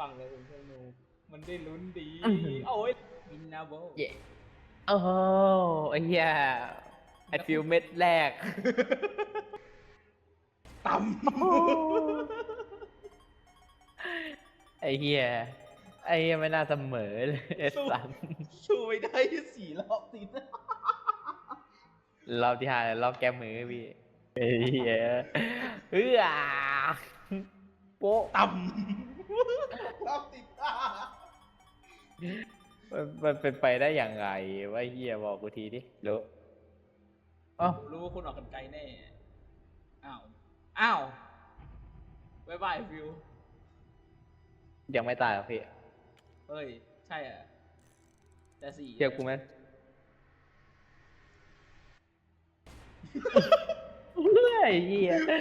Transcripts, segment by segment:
ฟังเลยผมสนุกมันได้ลุ้นดีอื้อหือ โอ้ยมินนาโบเย่โอ้โหไอ้เหี้ยไอ้ฟิวเม็ดแรก ต่ไอ้เหี้ยไอ้เหี้ยไม่น่าเสมอเลยไอ้สันำสู้ไม่ได้สี่รอบติดรอบที่ห้าเนี่ยรอบแก้มือพี่ไอ้เหี้ยเอื้อโป๊ะต่ำ รอบติดอะมันมันเป็นไปได้อย่างไรวะเหี้ยบอกกูทีดิรู้อ๋อผมรู้ว่าคุณออกกันไกลแน่ อ้าว อ้าวบายบายฟิว ยังไม่ตายหรอกพี่เฮ้ย ใช่อะ แต่สี่เชื่อกูไหมไอ้เหี้ยไอ้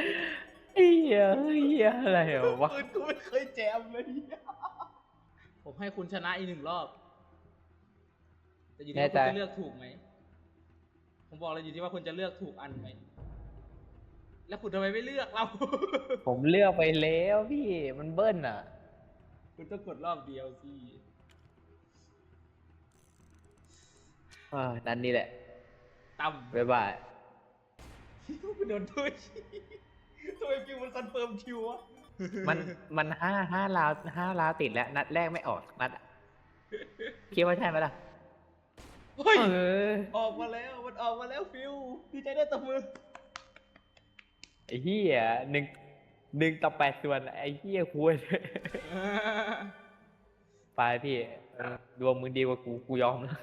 เหี้ยไอ้เหี้ยอะไรวะปืนกูไม่เคยแจมเลยผมให้คุณชนะอีกหนึ่งรอบ แต่อยู่ที่ว่าคุณจะเลือกถูกไหม ผมบอกเลยอยู่ที่ว่าคุณจะเลือกถูกอันไหม แล้วคุณทำไมไม่เลือกเรา ผมเลือกไปแล้วพี่มันเบิ้ลอะ คุณต้องกดรอบเดียวสิอ่านั่นนี่แหละต่ำบ๊ายบายคุณโดนด้วย ทำไมฟิวมันคอนเฟิร์มคิววะมันมันห้าห้าลาวห้าลาวติดแล้ว นัดแรกไม่ออกนัดอะคิดว่าใช่ไหมล่ะเฮ้ยเออออกมาแล้วมันออกมาแล้วฟิวดีใจได้ตบมือไอ้เหี้ยหนึ่งหนึ่งต่อแปดส่วนไอ้เหี้ยควรไปพี่เออดวงมึงดีกว่ากูกูยอมแล้ว